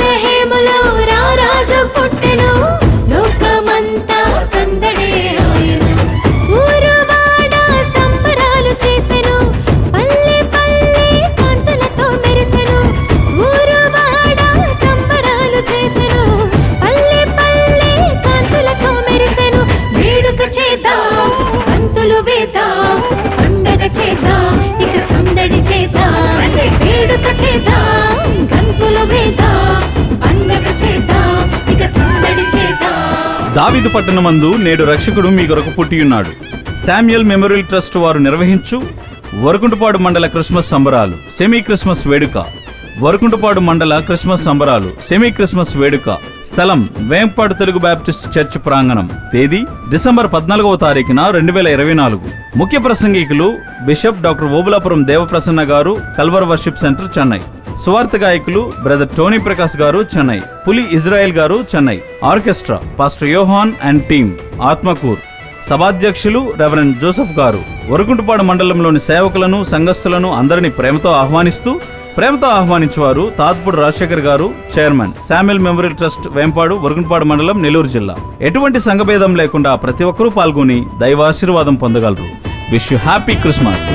रहे बुलाओ దావిదు పట్టణమందు నేడు రక్షకుడు మీ కొరకు పుట్టియున్నాడు. శామ్యుయల్ మెమోరియల్ ట్రస్ట్ వారు నిర్వహించు వరకుంటపాడు మండల క్రిస్మస్ సంబరాలు సెమీ క్రిస్మస్ వేడుక. వరకుంటపాడు మండల క్రిస్మస్ సంబరాలు సెమీ క్రిస్మస్ వేడుక. స్థలం వేంపాడు తెలుగు బ్యాప్టిస్ట్ చర్చ్ ప్రాంగణం. తేదీ డిసెంబర్ పద్నాలుగవ తారీఖున రెండు వేల ఇరవై నాలుగు. ముఖ్య ప్రసంగికులు బిషప్ డాక్టర్ ఓబులాపురం దేవప్రసన్న గారు కల్వర్ వర్షిప్ సెంటర్ చెన్నై. సువార్త గాయకులు బ్రదర్ టోనీ ప్రకాష్ గారు Chennai Puli Israel garu Chennai orchestra pastor Yohan and team Atmakur. సభాధ్యక్షులు రెవరెండ్ జోసెఫ్ గారు. వరకుంటపాడు మండలంలోని సేవకులను సంఘస్థులను అందరినీ ప్రేమతో ఆహ్వానిస్తూ ప్రేమతో ఆహ్వానించేవారు తాత్పుడు Rajasekhar garu chairman Samuel memorial trust Vempadu వరకుంటపాడు మండలం నెల్లూరు జిల్లా. ఎటువంటి సంఘభేదం లేకుండా ప్రతి ఒక్కరూ పాల్గొని దైవాశీర్వాదం పొందగలరు. Wish you happy Christmas.